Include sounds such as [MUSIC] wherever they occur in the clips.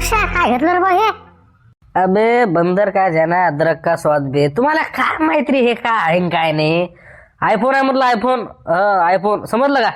लक्ष काय घेतलं रे बा हे अबे बंदर का जाना अदरक का स्वाद बे? तुम्हाला काय माहिती रे हे काय आहे आणि काय नाही? आयफोन आहे म्हटलं आयफोन आयफोन समजलं का?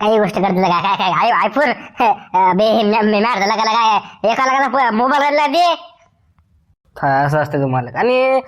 काही गोष्ट करत का? काय काय आय आयफोन बे हे मॅर झाला का काय एका लागायला मोबाईल घातला दे हा, असं असते तुम्हाला आणि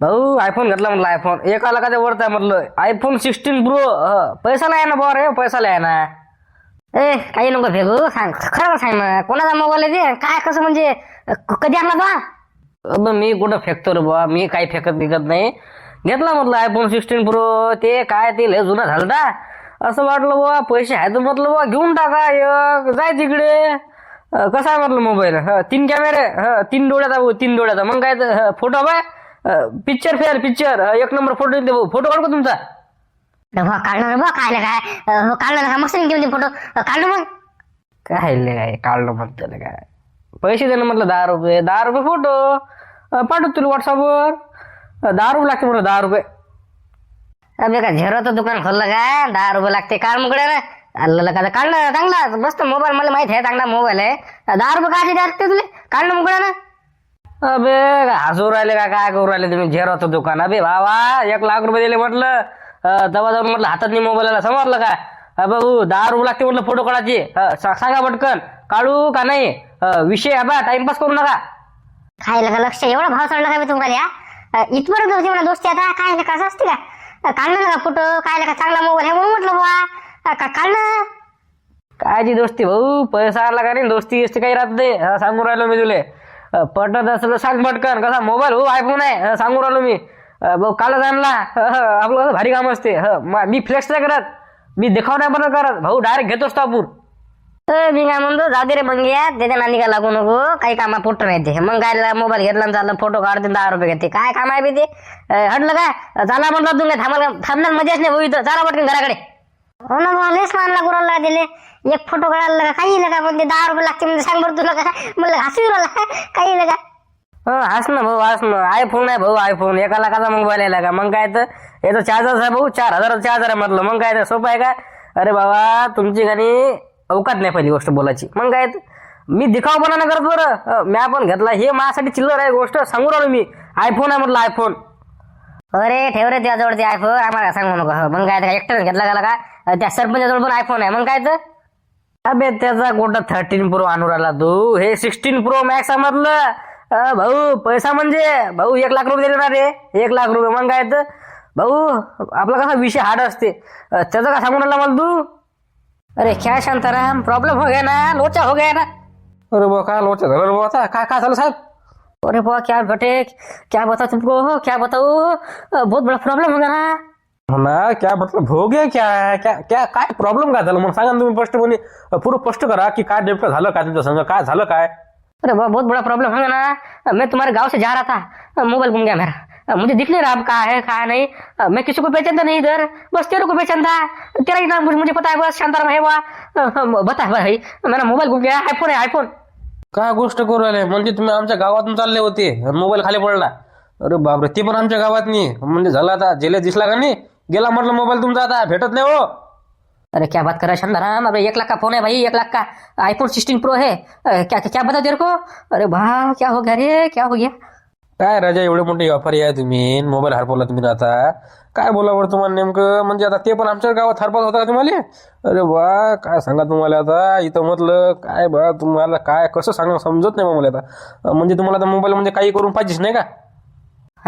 भाऊ आयफोन घेतला म्हटलं आयफोन एका लाखाच्या वरत आहे म्हटलं आयफोन सिक्स्टीन प्रो पैसा नाही ना बॉ रे पैसा आहे ना. ए काही नको फेकू सांग. खरं सांग ना कोणाचा मोबाईल आहे ते? काय कसं म्हणजे? क- कधी आणला बा अब मी कुठं फेकतो रे बुवा? मी काही फेकत बिकत नाही. घेतला म्हटलं आयफोन सिक्स्टीन प्रो ते काय ते लय जुना झालं ना असं वाटलं बुवा पैसे आहेत म्हटलं बुवा घेऊन टाका एक. जाय तिकडे. अं, कसा आहे म्हटलं मोबाईल? तीन कॅमेरे. हं, तीन डोळ्याचा भाऊ, तीन डोळ्याचा. मग काय photo by picture fair picture एक नंबर फोटो फोटो काढू का तुमचा? हो काढणार काय ना काय? हो काढणार का मस्त घेऊन दे फोटो. काढलं मग. काय लय काय काढलं म्हणतो लय काय? पैसे दे ना म्हटलं दहा रुपये दहा रुपये फोटो. पाठवतो तुला व्हॉट्सअपवर दहा रुपये लागते म्हटलं दहा रुपये. अबे का झेरोचं दुकान खोललं का दहा रुपये लागते काढ मुकडे ना अल्ला का काढलं चांगला मस्त मोबाईल मला माहीत आहे चांगला मोबाईल आहे. दहा रुपये काय लागते तुले? काढलं मुकडे ना? अबे काय हसू राहिले का काय करू राहिले तुम्ही? झेरॉचं दुकान. अबे बाबा एक लाख रुपये दिले म्हटलं. अं, तेव्हा जाऊन म्हटलं हातात नाही मोबाईल आला. समजलं का? भाऊ दहा रुपये लागते म्हटलं फोटो काढायची. सांगा पटकन. काढू का नाही? विषय आबा टाइमपास करू नका. खायला का लक्ष? एवढा भाव चढला का मी तुम्हाला या? इथपर्यंत होती म्हणा दोस्ती आता काय नाही कसं असते का? काढलं ना का फोटो काय का चांगला मोबाईल आहे म्हणून म्हटलं बुवा. का काढलं? कायची दोस्ती भाऊ? पैसा आला का नाही? दोस्ती गिस्ती काही राहत नाही. अं, सांगू राहिलो मी तुले. पटत असलं तर सांग पटकन. कसा मोबाईल हो आयफोन आहे अं, सांगू राहिलो मी. भाऊ कालच आणला आपलं कसं भारी काम असते. हं, मा- मी फ्लेक्स नाही करत. मी देखाव नाही पण करत. भाऊ डायरेक्ट घेतोच तो आपण. तर मी काय म्हणतो जाऊ दे रे मग या त्याच्या नांदी का लागू नको. काही कामा पोट नाही ते. मग काय मोबाईल घेतला आणि चाललं फोटो काढते दहा रुपये घेते. काय काम आहे बे ते? हटलं काय झाला म्हटलं तुम्ही. थांबायला थांबणार मजाच नाही भाऊ इथं. चला पटकन घराकडे. हो ना बा लेस मानला गुराला दिले. एक फोटो काढायला का काही का? म्हणजे दहा रुपये लागते म्हणजे सांग बरं तुला. का [LAUGHS] म्हणलं हसू राहिला. [LAUGHS] काही का? हं, हाच ना भाऊ हाच ना. आयफोन आहे भाऊ आयफोन एका लाखाचा मोबाईल आहे का? मग काय तर? याचा चार्जर आहे भाऊ चार हजाराचा चार्जर आहे म्हटलं. मग काय तर? सोपं आहे का? अरे बाबा तुमची गाणी अवकात नाही पहिली गोष्ट बोलायची. मग काय तर? मी दिखावपणा नाही करत बरं. मी पण घेतला. हे माझ्यासाठी चिल्लर आहे गोष्ट. सांगू राहिलो मी. आयफोन आहे म्हटलं आयफोन अरे ठेव रे त्याजवळ ते आयफोन आम्हाला सांगू नको. मग काय एकट्याने घेतला गेला का त्या सरपंचाजवळ पण आयफोन आहे. मग काय तर? अबे त्याचा गोटा थर्टीन प्रो आणून राहिला तू. हे सिक्स्टीन प्रो मॅक्स आहे म्हटलं. अं, भाऊ पैसा म्हणजे? भाऊ एक लाख रुपये दिले ना रे एक लाख रुपये मग काय तर? भाऊ आपला कसा विषय हार्ड असते. अं, त्याचं का सांगून राहिला मला तू? अरे क्या शांताराम प्रॉब्लेम हो गया ना. लोचा हो गया ना. अरे बा काय लोचा झालं? रे बुवा आता काय काय झालं साहेब? अरे बुआ क्या बेटे क्या बता तुमको? क्या बताओ अं, बहुत बड़ा प्रॉब्लम हो गया ना. हो ना क्या मतलब हो गया क्या? क्या क्या काय प्रॉब्लेम काय झालं? मग सांगा ना तुम्ही स्पष्टपणे अं, पूर्ण स्पष्ट करा की काय नेमकं झालं काय तुमच्या संग? काय झालं काय? अरे बहुत बड़ा प्रॉब्लम है ना। मैं तुम्हारे गांव से जा रहा था। मोबाइल गुम गया मेरा। मुझे दिख नहीं रहा अब कहा है कहा नहीं। मैं किसी को पहचानता नहीं इधर। बस तेरे को पहचानता। तेरा ही नाम मुझे पता है बस शांताराम है वहाँ बता भाई मेरा मोबाइल गुम गया। आईफोन है आईफोन काय गोष्ट हो करू राहिले म्हणजे तुम्ही आमच्या गावातून चालले होते। मोबाईल खाली पडला। अरे बापरे ते पण आमच्या गावात नाही. म्हणजे झाला आता. जेले दिसला का नाही? गेला म्हटलं मोबाईल तुमचा आता. भेटत नाही हो. अरे क्या बात कर रहा है शानदाराम अरे एक लाख का फोन है भाई एक लाख का आईफोन सिक्सटीन प्रो है। क्या क्या बता तेरे को? अरे वाह क्या हो गया रे क्या हो गया? काय राजा एवढे मोठे व्यापारी आहे तुम्ही? मोबाईल हरपवला तुम्ही आता. काय बोलावर तुम्हाला नेमकं? म्हणजे आता ते पण आमच्या गावात हरपत होता का तुम्हाला? अरे वा काय सांगा तुम्हाला आता? इथं म्हटलं काय बा तुम्हाला काय कसं सांगा समजत नाही बा मला आता. म्हणजे तुम्हाला आता मोबाईल म्हणजे काही करून पाहिजेच नाही का?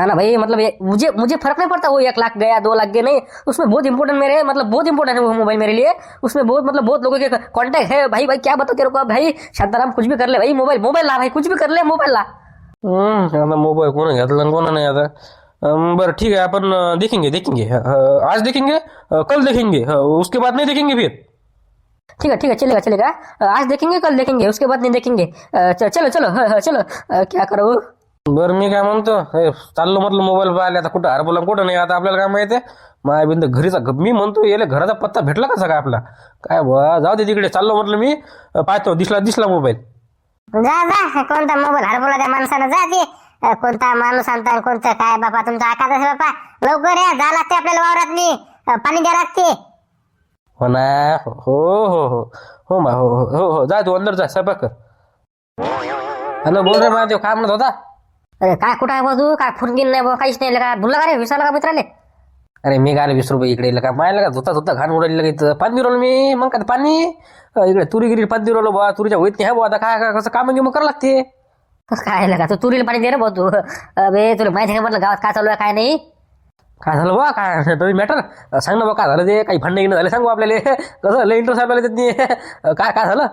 हाँ ना भाई? मतलब मुझे मुझे फ़र्क नहीं पड़ता वो एक लाख गया दो लाख गया नहीं। उसमें बहुत इंपॉर्टेंट मेरे मतलब बहुत इंपॉर्टेंट है वो मोबाइल मेरे लिए। उसमें बहुत मतलब बहुत लोगों के कांटेक्ट है। भाई भाई क्या बता तेरे को? भाई शांताराम कुछ भी कर ले भाई मोबाइल मोबाइल ला भाई कुछ भी कर ले मोबाइल ला। आता मोबाईल कोण घेतला कोण नाही आता बरं ठीक है अपन देखेंगे देखेंगे। आज देखेंगे कल देखेंगे उसके बाद नहीं देखेंगे फिर? ठीक है ठीक है चलेगा चलेगा। आज देखेंगे कल देखेंगे उसके बाद नहीं देखेंगे। चलो चलो [LAUGHS] चलो। क्या करो? बरं मी काय म्हणतो हे, चाललो म्हटलं मोबाईल पाहिले आता कुठं हरपला कुठं नाही आता आपल्याला काय माहिती माय बिंद घरीचा मी म्हणतो याला घराचा पत्ता भेटला कसा काय आपला? काय बा जाऊ दे तिकडे चाललो म्हटलं मी पाहतो दिसला दिसला मोबाईल जा जा कोणता मोबाईल हरवला त्या माणसानं जा ते. कोणता माणूस आणता आणि कोणता काय बापा तुमचा आकाश आहे बापा. लवकर या जा लागते आपल्याला वावरात मी पाणी द्या लागते. हो ना हो हो हो हो मा हो हो हो हो जा तू अंदर जा स्वयंपाक कर. हॅलो बोल रे महादेव काय म्हणत होता? अरे काय कुठं आहे बा तू काय फोन गेला नाही बा काहीच नाही का भुलला का रे? विसरला का मित्राले? अरे मी काय वीस रुपये इकडे का मायला का धुता धुता घाण उडाली इथं पाणी दिलं मी मग काय पाणी? अं, इकडे तुरी गिरी पाणी दिलं बा तुरीच्या होईत नाही बा आता काय काय कसं काम मग करावं लागते? काय लगा तू तुरीला पाणी दे रे भाऊ तू. अबे तुला माहिती आहे का म्हटलं गावात काय चालू आहे काय नाही? काय झालं बा काय नवीन मॅटर सांग ना बा काय झालं ते? काही भांडण गिणं झाले सांगू आपल्याला. कसं लय इंटरेस्ट आपल्याला त्यात काय काय झालं?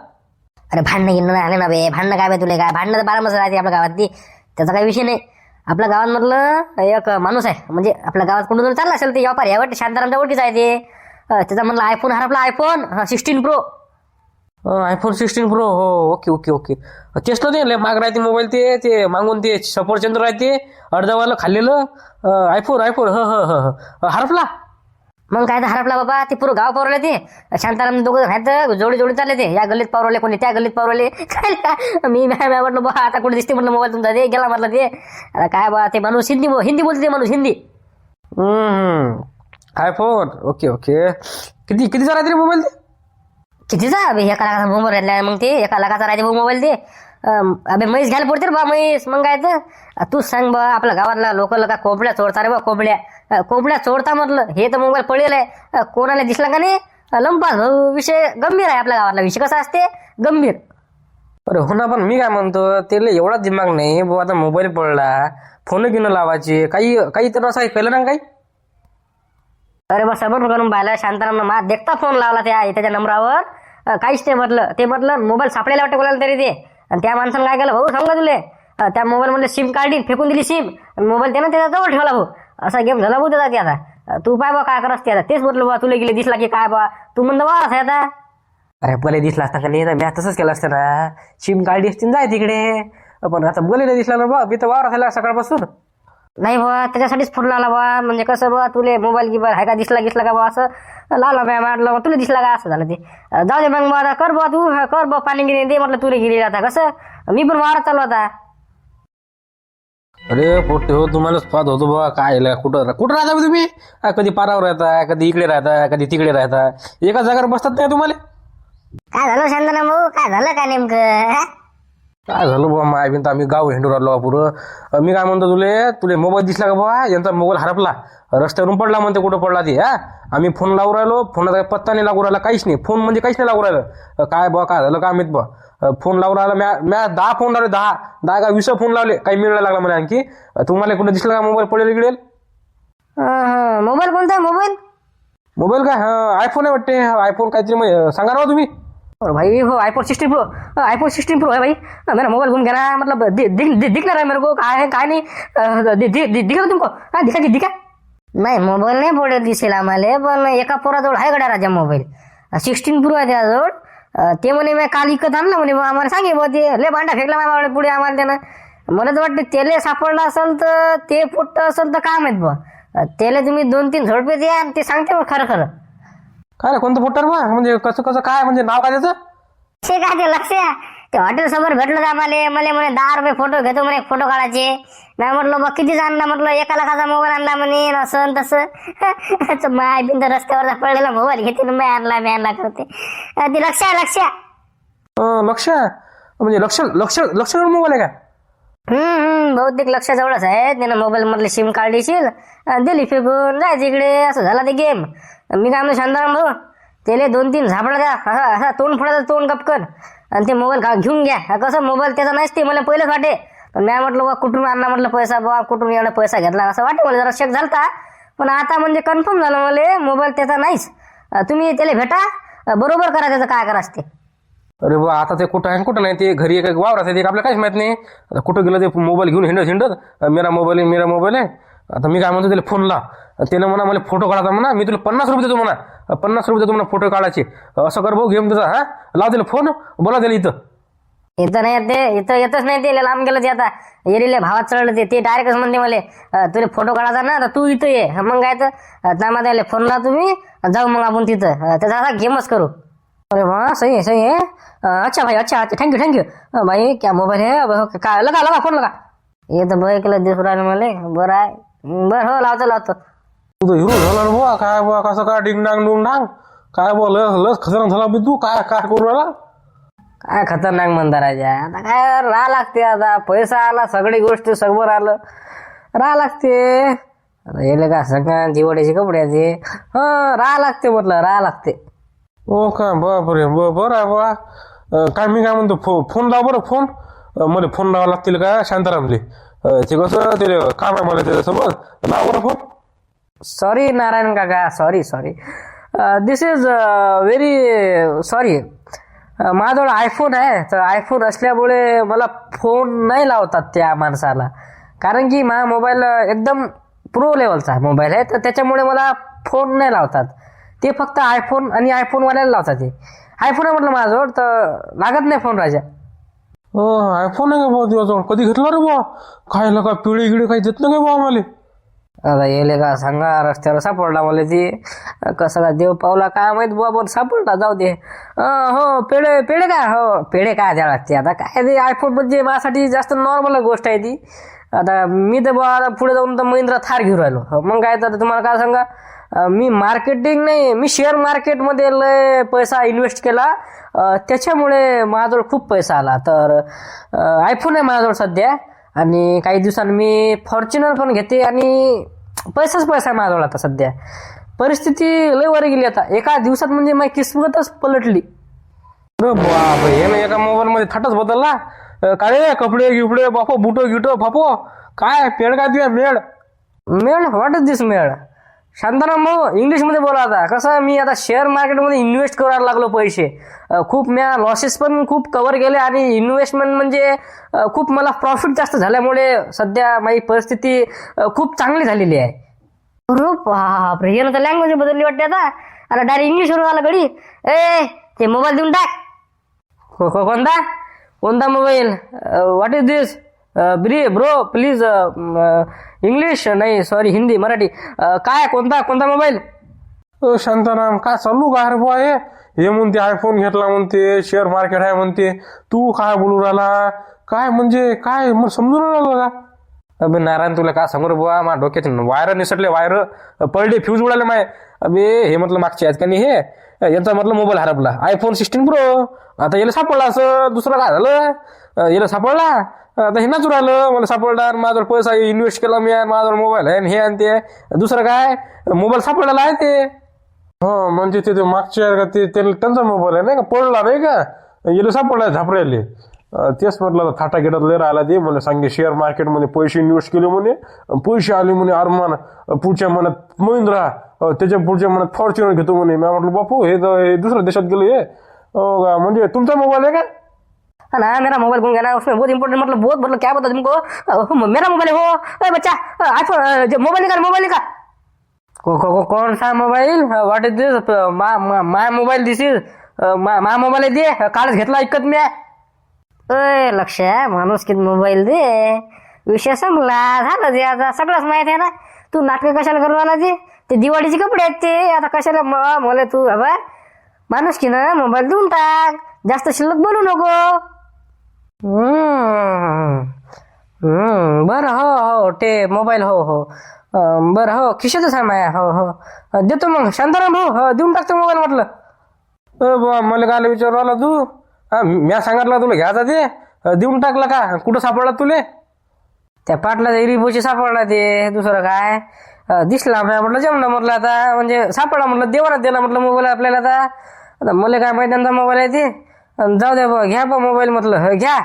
अरे भांडणं गिणं नाही आले ना बे भांडणं काय बे तुला काय? भांडणं तर बारा राहते आपल्या गावात ती त्याचा काही विषय नाही. आपल्या गावांमधलं एक माणूस आहे. म्हणजे आपल्या गावात कुठून चालला असेल ते व्यापार यावट शांतारामच्या ओळखीच आहे ते. त्याचा म्हणलं आयफोन हरपला iPhone sixteen pro iPhone sixteen pro हो ओके ओके ओके. तेच ना ते माग राहते मोबाईल ते. ते मागून ते सफरचंद्र राहते अर्धवालं खाल्लेलं. आयफोन आयफोन ह ह ह ह. हरपला. मग काय तर हरपला बाबा ते पुरं गाव पावरले ते. शांताराम दोघं आहेत जोडी जोडी चालले ते. या गल्लीत पावरले कोणी त्या गल्लीत पावरले काय मी मी मी म्हटलं बा आता कुठे दिसते? म्हटलं मोबाईल तुमचा. ते गेला म्हटलं ते. आता काय बा ते माणूस हिंदी हिंदी बोलते ते माणूस हिंदी. IPhone okay okay. किती कितीचा राहते रे मोबाईल ते? कितीचा? एका लाखाचा मोबाईल घेतला मग ते. एका लाखाचा राहते मोबाईल ते. अं, अबे म्हैस घ्यायला पडते रे बा म्हैस मग काय तर अं, तूच सांग बा आपल्या गावातला लोकल का कोंबड्या चोरता रे बा कोंबड्या. अं, कोंबड्या चोरता म्हटलं हे तर मोबाईल पडेल आहे. अं, कोणाला दिसला का नाही? अं, लंपास भाऊ विषय गंभीर आहे आपल्या गावातला विषय कसा असते? गंभीर. अरे हो ना पण मी काय म्हणतो त्याला एवढा दिमाग नाही बुवा आता मोबाईल पडला फोन घेणं लावायचे काही काही तर असं ऐकलं ना काही? अरे बा सबर करून पाहिलं शांताराम मा देखता फोन लावला त्या त्याच्या नंबरावर. अं, काहीच नाही म्हटलं ते म्हटलं मोबाईल सापडायला वाटतं कोणाला तरी ते. आणि त्या माणसानं काय केलं भाऊ? सांगा तुले? त्या मोबाईलमधले सिम काढली फेकून दिली सिम मोबाईल त्यानं त्याचा जवळ ठेवला भाऊ. असा गेम झाला भाऊ त्याचा ते आता तू पाय बा काय करस ते आता. तेच म्हटलं बा तुला गेले दिसला की काय बा? तू म्हणतो बा असं आहे आता. अरे पहिले दिसला असता का नाही? तर मी तसंच केलं असतं ना. सिम काढली असती ना जाय तिकडे. पण आता बोले नाही दिसला ना बा. मी तर वावर असायला सकाळपासून. नाही बा त्याच्यासाठीच फोन लावला बा म्हणजे कसं बा तुले मोबाईल गिबाईल आहे का दिसला गिसला का बा असं लावला बा म्हटलं मग तुला दिसला का असं झालं ते. जाऊ दे मग बा कर बा तू कर बा पाणी गिरी दे म्हटलं तुला गिरी आता कसं? मी पण वावरात चालू आता. अरे पोट्टे हो तुम्हालाच पाहत होतो बा काय कुठं कुठं राहता बा तुम्ही? हा, कधी पारावर राहता कधी इकडे राहता कधी तिकडे राहता. एका जागेवर बसतात नाही तुम्हाला? काय झालं शांतना भाऊ? काय झालं काय नेमकं? हा? काय झालं बाबा माय बिन आम्ही गाव हिंडू राहिलो बा पुरं. मी काय म्हणतो तुले तुले मोबाईल दिसला का बा यांचा मोबाईल हरपला. रस्त्यावरून पडला म्हणते कुठं पडला ते हा? आम्ही फोन लावून राहिलो फोनाचा पत्ता नाही लागू राहिला काहीच नाही. फोन म्हणजे काहीच नाही लागू राहिलं. काय बा काय झालं काय माहीत बा अं, फोन लावून राहिला म्या म्या दहा फोन लावले दहा. दहा का वीस फोन लावले काही मिळायला लागला मला आणखी. तुम्हाला कुठं दिसला का मोबाईल पडेल इकडे? अं, मोबाईल कोणता मोबाईल? मोबाईल काय? हा आयफोन आहे वाटते. आयफोन काहीतरी सांगा ना तुम्ही. और भाई हो iPhone sixteen pro iPhone sixteen pro है भाई। मेरा मोबाइल घूम गया मतलब दि- दिख दि- दिख नहीं रहा है मेरे को काय है काय नाही। दि- दि- दि- दिखा का तुमको? हाँ दिखा की दिखा? नाही मोबाईल नाही पुढे दिसेल आम्हाला पण एका पोराजवळ आहे गड्या राजा मोबाईल सिक्स्टीन प्रो आहे त्याजवळ ते म्हणे मी काल इकत आणलं म्हणे आम्हाला सांगे बुवा ते लय भांडा फेकला माझ्या पुढे आम्हाला त्यानं मला तर वाटतं तेले सापडलं असेल तर ते फुटत असेल तर काय आहेत बुवा तेले त्याला तुम्ही दोन तीन झोडपे द्या आणि ते सांगते मग खरं खरं काय रे कोणतं फोटर बा? म्हणजे कसं कसं काय? म्हणजे नाव काय त्याचं? ते काय ते लक्ष? आहे. ते हॉटेल समोर भेटलं का मला. मला म्हणे दहा रुपये फोटो घेतो म्हणे फोटो काढायचे. नाही म्हटलं मग किती आणला म्हटलं एका लाखाचा मोबाईल आणला म्हणे. असं आणि तसं. [LAUGHS] तर माय बिंद रस्त्यावर पडलेला मोबाईल घेते ना मी आणला मी आणला करते. अं, ते लक्ष आहे लक्ष. आहे. अं, लक्ष? म्हणजे लक्ष लक्ष लक्ष मोबाईल आहे का? हम्म हम्म बहुतेक लक्ष जवळच आहे त्यानं मोबाईल मधले सिम काढलीशील. अन् दिली फेकून जायचं इकडे. असं झाला ते गेम मी काय म्हणतो शांताराम भाऊ त्याला दोन तीन झापडा द्या. असा असा तोंड फोडायचं तोंड कपकन आणि ते मोबाईल का घेऊन घ्या. हा कसं मोबाईल त्याचा नाहीच ते मला पहिलेच वाटे. पण मी म्हटलं बा कुठून आणला? म्हटलं पैसा बा कुठून एवढा पैसा घेतला? असं वाटे मला जरा शक झालता. पण आता म्हणजे कन्फर्म झालं मला मोबाईल त्याचा नाहीच. तुम्ही त्याला भेटा. बरोबर करा त्याचं काय करा ते. अरे बा आता ते कुठं आहे कुठं नाही ते घरी एक वावर असते ते आपल्याला काहीच माहीत नाही. आता कुठं गेलं ते मोबाईल घेऊन हिंडत हिंडत मेरा मोबाईल आहे मेरा मोबाईल आहे. आता मी काय म्हणतो त्याला फोनला. त्यानं म्हणा मला फोटो काढायचा म्हणा मी तुला पन्नास रुपये देतो म्हणा. पन्नास रुपये देतो म्हणा फोटो काढायचे. असं कर भाऊ घेऊन त्याचा हा? लाव त्याला फोन बोला त्याला इथं. इथं नाही येत ते इथं येतच नाही ते लय लांब गेलं ते आता. येरीले भावात चढलं ते ते डायरेक्टच म्हणते मला तुला फोटो काढायचा ना तर तू इथं ये. मग काय तर त्यामध्ये फोन ला तुम्ही जाऊ मग आपण तिथं. अं, त्याचा असा गेमच करू. अरे वा सही आहे सही आहे. अं, अच्छा भाई अच्छा अच्छा थँक्यू थँक्यू भाई क्या मोबाईल आहे हो, काय लगा लगा फोन लगा. ये तर बघ केलं दिसू राहिलं मला बरं आहे. बरं हो लावतो लावतो. तू तर हिरो झाला रे बुवा काय बुवा कसं काय डिंग डांग डुंग डांग काय बुवा लस लस खतरनाक झाला बी तू काय काय करू राहिला? काय खतरनाक आहे ज्या. आता काय राहा लागते आता. पैसा आला सगळी गोष्ट सगळं आलं. राहा लागते. आता येले का सगळ्या दिवाळीचे कपडे आहेत हे. हं राहा लागते म्हटलं राहा लागते. हो का? बापरे ब बरं आहे बा अं, काय मी काय म्हणतो फो फोन लाव बरं फोन. अं, मला फोन लावा लागतील का? शांतारामले. ते कसं ते काम आहे मला त्याच्यासोबत? लाव बरं फोन सॉरी नारायण काका. Sorry sorry. This is very sorry. माझ्याजवळ आयफोन आहे. तर आयफोन असल्यामुळे मला फोन नाही लावतात त्या माणसाला. कारण की माझा मोबाईल एकदम प्रो लेवलचा मोबाईल आहे. तर त्याच्यामुळे मला फोन नाही लावतात. ते फक्त आयफोन आणि आयफोनवाल्याला लावतात ते. आयफोन आहे म्हटलं माझ्याजवळ तर लागत नाही फोन राजा. हो, आयफोन आहे का भाऊ दिवसाजवळ कधी घेतला रे बा खायला का पिढी गिळी काही देत नाही का बा आम्हाला? आता येले का सांगा रस्त्यावर सापडला मला ती. कसं का देव पावला काय माहीत बाबा सापडला जाऊ दे. अं, हो पेढे पेढे काय हो पेढे काय द्यावं लागते आता काय ते आयफोन म्हणजे माझ्यासाठी जास्त नॉर्मल गोष्ट आहे ती. आता मी तर बुवा आता पुढे जाऊन तर महिंद्रा थार घेऊन राहिलो. हो, मग काय तर तुम्हाला काय सांगा? अं, मी मार्केटिंग नाही मी शेअर मार्केटमध्ये लय पैसा इन्व्हेस्ट केला. अं, त्याच्यामुळे माझ्याजवळ खूप पैसा आला. तर आयफोन आहे माझ्याजवळ सध्या. आणि काही दिवसांनी मी फॉर्च्युनर पण घेते आणि पैसाच पैसा आहे माझ्याजवळ आता सध्या. परिस्थिती लय वर गेली आता. एका दिवसात म्हणजे माझी किस्मतच पलटली. अरे बाप हे ना एका मोबाईल मध्ये थाटच बदलला. अं, काय कपडे गिपडे बापो बुटो गिटो बापो. काय पेड काय तुझ्या मेळ व्हॉट इज दिस मेळ शांताराम भाऊ इंग्लिशमध्ये बोला आता. कसं मी आता शेअर मार्केटमध्ये इन्व्हेस्ट करायला लागलो पैसे. खूप म्या लॉसेस पण खूप कव्हर केले आणि इन्व्हेस्टमेंट म्हणजे खूप मला प्रॉफिट जास्त झाल्यामुळे सध्या माझी परिस्थिती खूप चांगली झालेली आहे. बापरे यानं तर लँग्वेज बदलली वाटते आता. आता डायरेक्ट इंग्लिशवरून आला घडी ए ते मोबाईल देऊन टाक. को- को- कोणता? कोणता मोबाईल व्हॉट इज दिस ब्री ब्रो प्लीज इंग्लिश नाही सॉरी हिंदी मराठी. काय कोणता कोणता मोबाईल अ, शांताराम काय चालू का रे बुवा हे हे म्हणते आयफोन घेतला म्हणते शेअर मार्केट आहे म्हणते. तू काय बोलू राहिला? काय म्हणजे काय मग समजून नाही राहिलं का अबे नारायण तुला काय सांगू रे बुवा? माझ्या डोक्यात वायर निसटले वायर पडले फ्यूज उडाले माय. अबे हे म्हटलं मागचे आहेत का नाही हे? यांचा म्हटलं मोबाईल हरपला. आयफोन सिक्स्टीन प्रो आता याला सापडला असं दुसरं काय झालं? अं, याला सापडला? आता हे नाचून राहिलं मला सापडला माझा पैसा इन्व्हेस्ट केला मी माझा मोबाईल आहे आणि हे आणि ते दुसरं काय? मोबाईल सापडलेला आहे ते. हो म्हणजे ते मागच्या का ते त्याला त्यांचा मोबाईल आहे नाही का? पडला नाही का? येलो सापडला झापरायले तेच म्हटलं थाटा गेटात लय राहिला ते. मला सांगे शेअर मार्केटमध्ये पैसे इन्व्हेस्ट केले म्हणे. पैसे आले म्हणे अरमान. पुढच्या महिन्यात महिंद्रा. त्याच्या पुढच्या महिन्यात फॉर्च्युनर घेतो म्हणे. मी म्हटलं बापू हे तर हे दुसऱ्या देशात गेले हे. हो का? म्हणजे तुमचा मोबाईल आहे का? ना मेरा मोबाइल गुम गया ना उसमें बहुत इंपॉर्टेंट मतलब बहुत मतलब क्या बता तुमको? मेरा मोबाइल है वो। बच्चा आईफोन मोबाइल निकाल मोबाइल निकाल। को, को, को, कौन सा mobile what is this my mobile this is my mobile आहे दे कालच घेतला ऐकत मी। अय लक्ष माणूस किती मोबाईल दे। विषय संपला झालं ते आता सगळंच माहीत आहे ना? तू नाटकं कशाला करू आला ते ते दिवाळीचे कपडे आहेत ते. आता कशाला मला तू बाबा? माणूस की ना मोबाईल देऊन टाक. जास्त शिल्लक बोलू नको. बरं हो हो ते मोबाईल हो हो. बरं हो खिशातच आहे माया हो हो. देतो मग. शांताराम हो हो देऊन टाकतो मोबाईल म्हटलं अ, बुवा मला काय विचारू आला तू? हा म्या सांगितलं तुला घ्यायचा ते. अ, देऊन टाकला का? कुठं सापडला तुले? त्या पाटला रिबोची सापडला ते दुसरं काय? अं, दिसला आपल्याला म्हटलं जमलं म्हटलं आता. म्हणजे सापडला म्हटलं देवाना दिला म्हटलं मोबाईल आपल्याला आता. आता मला काय माहिती मोबाईल आहे ते? जाऊ द्या बा घ्या बा मोबाईल म्हटलं घ्या.